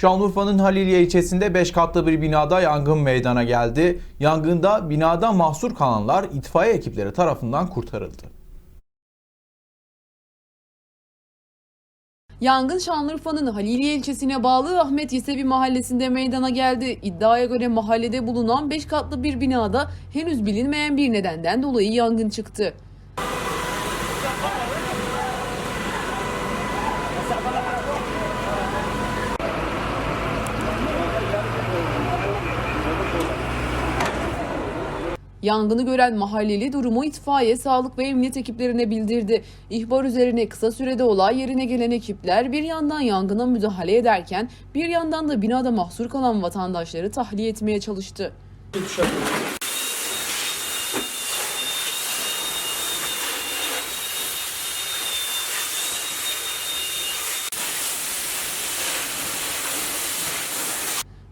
Şanlıurfa'nın Haliliye ilçesinde 5 katlı bir binada yangın meydana geldi. Yangında binada mahsur kalanlar itfaiye ekipleri tarafından kurtarıldı. Yangın Şanlıurfa'nın Haliliye ilçesine bağlı Ahmet Yesevi mahallesinde meydana geldi. İddiaya göre mahallede bulunan 5 katlı bir binada henüz bilinmeyen bir nedenden dolayı yangın çıktı. Yangını gören mahalleli durumu itfaiye, sağlık ve emniyet ekiplerine bildirdi. İhbar üzerine kısa sürede olay yerine gelen ekipler bir yandan yangına müdahale ederken bir yandan da binada mahsur kalan vatandaşları tahliye etmeye çalıştı.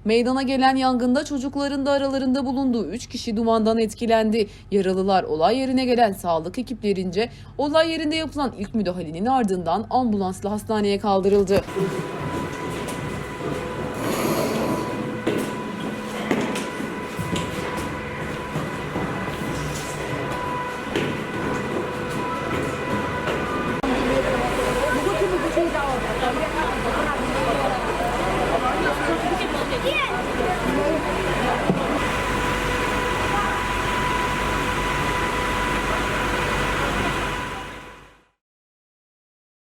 Meydana gelen yangında çocukların da aralarında bulunduğu 3 kişi dumandan etkilendi. Yaralılar olay yerine gelen sağlık ekiplerince olay yerinde yapılan ilk müdahalenin ardından ambulansla hastaneye kaldırıldı.